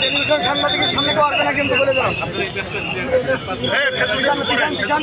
Television সাংবাদিকের সামনে কেউ আসবে না কিন্তু বলে দাও পিছান, পিছান,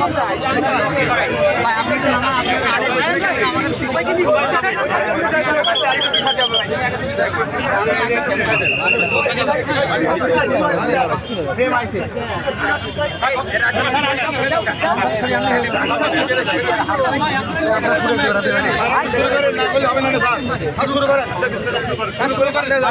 যান, এখানে। পিছাই না মাথা নাড়াচ্ছেন কেন তো রেকর্ড দাও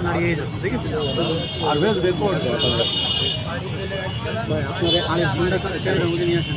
নাড়িয়ে যাচ্ছে দেখেছি আর বেশ রেকর্ড আরেক ঘণ্টা ক্যামেরার নিয়ে আসেন।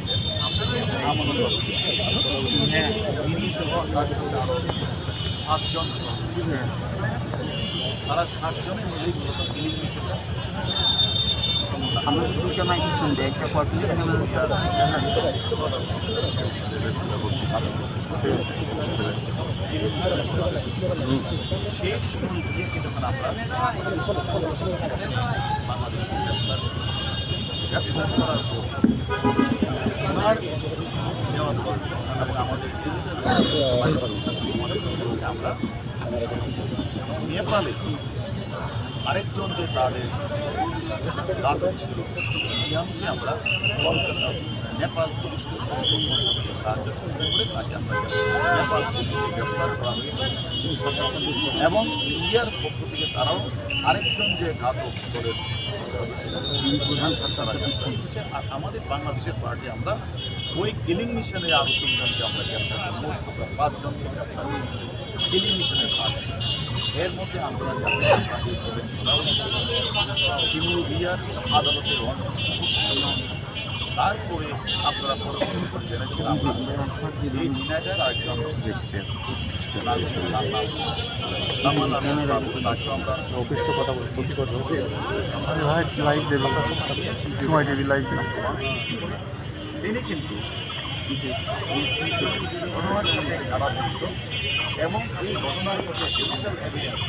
তিনি সহ তার সাতজন তারা আমরা শুরু কেমন শুনতে একটা থেকে যখন আমরা বাংলাদেশে গ্রেপ্তার করার আমরা নেপালে আরেকজন যে তাদের দাদক ছিল। সিয়ামকে আমরা কলকাতা নেপাল পুলিশ সাহায্য সহযোগিতা করে তাকে আমরা নেপাল পুলিশে গ্রেপ্তার করা হয়েছে। এবং ইন্ডিয়ার পক্ষ থেকে তারাও আরেকজন যে ঘাতক দলের প্রধান গ্রেপ্তার আর আমাদের বাংলাদেশের পার্টি, আমরা ওই কিলিং মিশনের আরও তিনজনকে আমরা গ্রেপ্তার করব আমরা পাঁচজন কিলিং মিশনের পার্টি এর মধ্যে শিমুল বিয়ার, আদালতের তারপরে আপনারা পরবর্তী জেনেছেন, আমরা এই ঝিনাইদার আরেকজন অফিসটা কথা বলতে কি করব লাইভ লাইভ দেবে সময় টিভি লাইভ দিলাম তিনি কিন্তু ঘটনার সাথে এবং এই ঘটনার সাথে ডিজিটাল এভিডেন্স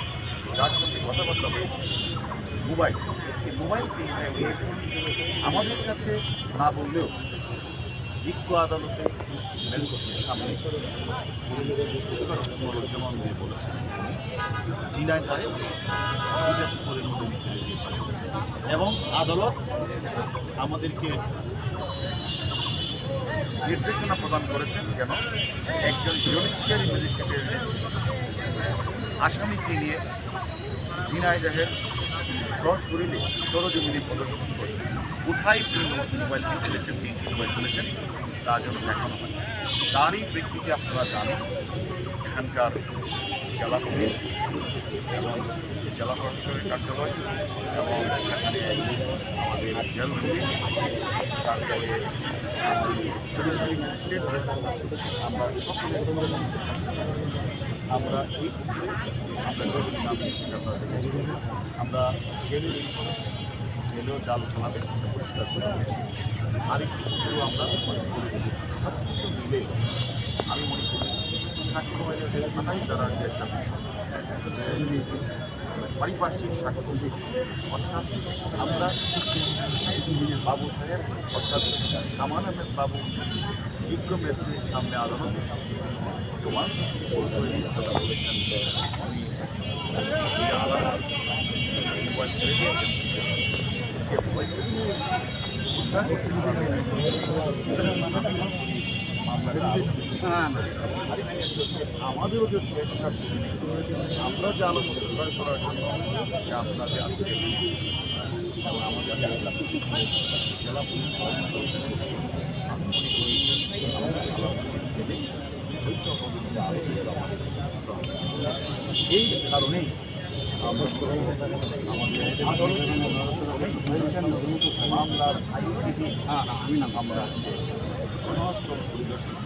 যার কথাবার্তা হয়েছে মোবাইল এই মোবাইল আমাদের কাছে না বললেও বিজ্ঞ আদালতে ম্যাজিস্ট্রেটের সামনে সুন্দরজ্জামান দিয়ে বলেছেন। জিনায় তাই দুটাতে পরিণত ফেলে দিয়েছে এবং আদালত আমাদেরকে নির্দেশনা প্রদান করেছেন যেন একজন জুডিশিয়ারি ম্যাজিস্ট্রেটের আসামিকে নিয়ে ঝিনাইদহের সশরীরে সরজমিনে প্রদর্শন করে কোথায় মোবাইল ফেলেছেন মোবাইল ফেলেছেন তা যেন দেখানো হয়। তারই ব্যক্তিকে আপনারা জানেন, এখানকার জেলা পুলিশ এবং জেলা প্রশাসনের কার্যালয় এবং সেখানে আমাদের জেল পুলিশ তারপরে আমরা আমরা এই আমরা জেলে জেলেও জাল খানাতে পরিষ্কার করে দিয়েছি। আরেকটি আমরা সব কিছু মিলে আমি মনে করি সাক্ষ্য থাকাই তারা একটা পারিপার্শ্বিক সাক্ষ্য অর্থাৎ আমরা বাবু সাহেব, অর্থাৎ কামাল আহমেদ বাবু বিক্রম মেসির সামনে আদালতে বলেছেন আমি আলাদা আমাদেরও যে আমরা যে আলোচনা করার জন্য আমাদের জেলা পুলিশ এই কারণেই মামলার আমরা পরিদর্শন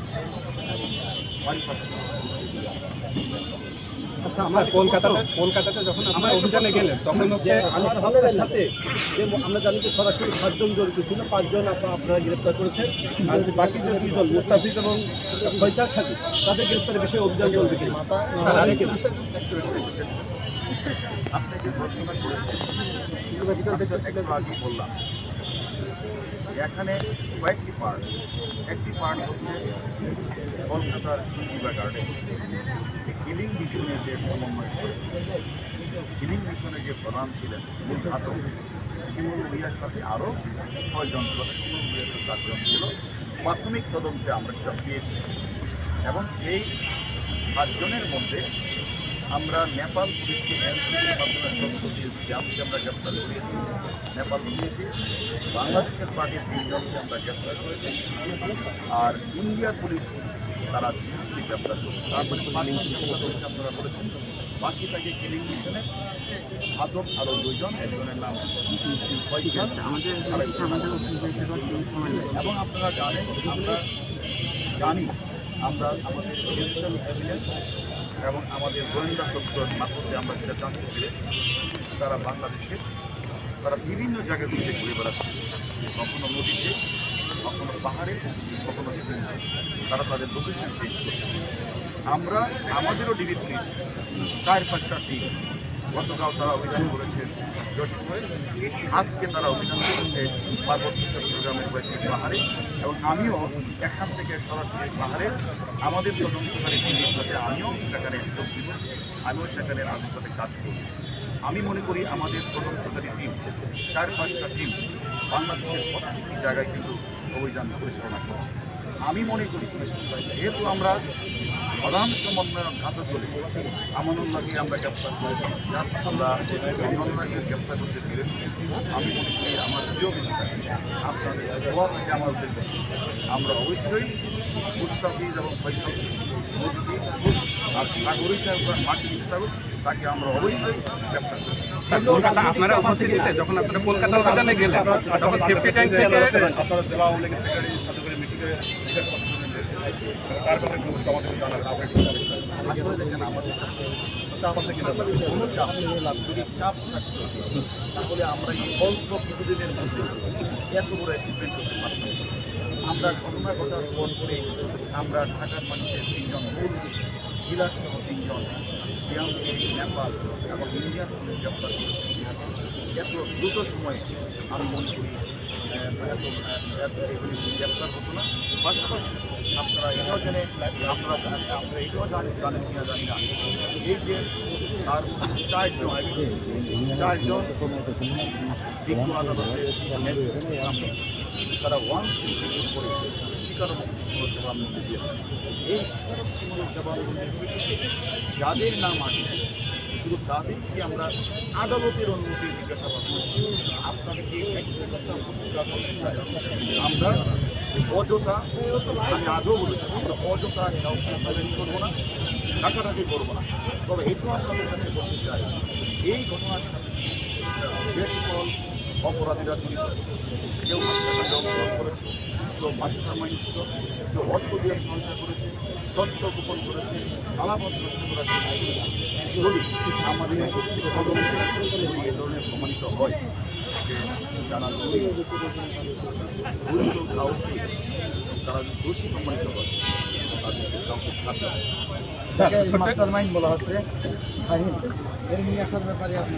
আচ্ছা আমরা কলকাতাতে কলকাতাতে যখন আমরা অভিযানে গেলেন তখন হচ্ছে আমার হামলার সাথে যে আমরা জানি যে সরাসরি সাতজন জড়িত ছিল পাঁচজন আপনা- আপনারা গ্রেপ্তার করেছেন আর যে বাকি যে দুজন মুস্তাফিজ এবং ফৈসাল সাথে তাদের গ্রেপ্তারের বিষয়ে অভিযান চলবে কি স্যার, আরেকটি কেন? বিষয়- আপনি যে প্রশ্নটা করেছেন একটু আগে বললাম। এখানে কয়েকটি পার্ট একটি পার্ট হচ্ছে কলকাতার সঞ্জীবা গার্ডেন হিলিং মিশনের যে সমন্বয় করেছে হিলিং মিশনের যে প্রধান ছিলেন মূল ঘাতক শিমুল ভুইয়ার সাথে আরও ছয়জন ছিল শিমুল ভুইয়ার সাথে সাতজন ছিল। প্রাথমিক তদন্তে আমরা সেটা পেয়েছি। এবং সেই সাতজনের মধ্যে আমরা নেপাল পুলিশকে এনসিপির মাধ্যমে তথ্য দিয়েছি আমি আমরা গ্রেপ্তার করিয়েছি নেপাল পুলিশকে বাংলাদেশের পার্টির তিনজনকে আমরা গ্রেপ্তার করেছি। আর ইন্ডিয়ার পুলিশ, তারা জিহাদকে গ্রেপ্তার করেছে। তারপরে আপনারা করেছেন বাকি তাকে কিলিং মিশনে আদম আরও দুইজন, একজনের নাম এবং আপনারা জানেন, আমরা জানি, আমরা আমাদের এবং আমাদের গোয়েন্দা তথ্যের মাধ্যমে আমরা যেটা জানতে পেরেছি, তারা বাংলাদেশে, তারা বিভিন্ন জায়গাগুলিতে ঘুরে বেড়াচ্ছে। কখনো নদীতে, কখনো পাহাড়ে, কখনো সমুদ্রে। তারা তাদের লোকেশন চেঞ্জ করছে। আমরা, আমাদেরও পুলিশ চার পাঁচটা টিম গতকাল তারা অভিযান করেছে যশোরে। আজকে তারা অভিযান করেছে পার্বত্য চট্টগ্রামের কয়েকটি পাহাড়ে। এবং আমিও এখান থেকে সরাসরি পাহাড়ে, আমাদের তদন্তকারী টিমের সাথে আমিও আমিও সেখানে তাদের সাথে কাজ করব আমি মনে করি আমাদের প্রথম তদন্তকারী টিম, চার পাঁচটা টিম বাংলাদেশের প্রত্যেকটি জায়গায় কিন্তু অভিযান পরিচালনা করছে। আমি মনে করি, যেহেতু আমরা প্রধান সমন্বয় ঘাতক বলে আমানুল্লাহকে আমরা গ্রেপ্তার করেছি আমরা আমানুল্লাহকে গ্রেপ্তার করতে পেরেছি, আমি মনে করি আমার প্রিয় বিশ্বাস আপনাদের থেকে আমার উদ্দেশ্য। আমরা অবশ্যই মুস্তাফিজ এবং ফৈসল মুক্তি আর নাগরিকের মাটি স্থাপক তাকে আমরা অবশ্যই যখন কলকাতা কথা আমাদের তাহলে আমরা এই অল্প কিছুদিনের মধ্যে এত বড় অ্যাচিভমেন্ট করতে পারতাম আমরা ঘটনা ঘটার পর করে আমরা ঢাকার মানুষের তিনজন মূল জেলা সহ তিনজন সিয়ামকে নেপাল এবং ইন্ডিয়ান পুলিশ গ্রেপ্তার এত দ্রুত সময়ে আমি মনে করি এগুলি গ্রেপ্তার হতো না। পাশাপাশি আপনারা এটাও জেনে, আপনারা আপনারা এটাও জানেন জানেন কিনা জানি না। এই যে তার চারজন চারজন বিজ্ঞ আদালতের তারা ওয়ান উপরে স্বীকারোক্তিমূলক জবানবন্দি দিয়েছেন এই স্বীকারোক্তিমূলক জবানবন্দির যাদের নাম আসছে শুধু তাদেরকে আমরা আদালতের অনুমতি জিজ্ঞাসাবাদ করছি আপনাদেরকে আমরা অযথা, আমি আগেও বলেছি, আমরা অযথা কাউকে হয়রানি করব না টাকাটাকি করব না। তবে এটাও আপনাদের কাছে বলতে চাই, এই ঘটনাটা যে সকল অপরাধীরা কেউ করেছে। কেউ মাসিকার মাইছিল কেউ অর্থ দিয়ে সহায়তা করেছে তথ্য গোপন করেছে যদি আমাদের এই ধরনের প্রমাণিত হয় যে যারা কাউকে তারা দোষী প্রমাণিত হয় তাদেরকে কাউকে ছাড়তে মাস্টার মাইন্ড বলা হচ্ছে এর নিয়ে আসার ব্যাপারে আপনি?